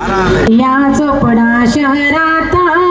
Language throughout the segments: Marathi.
या चोपडा शहरात.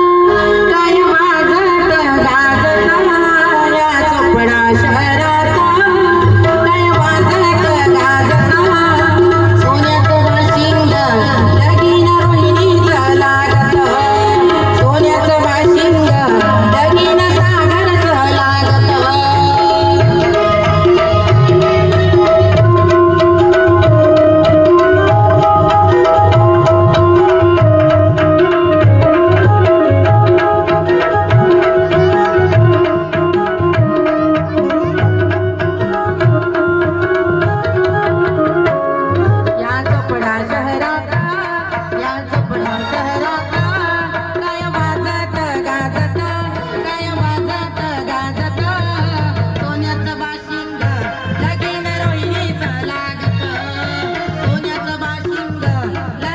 la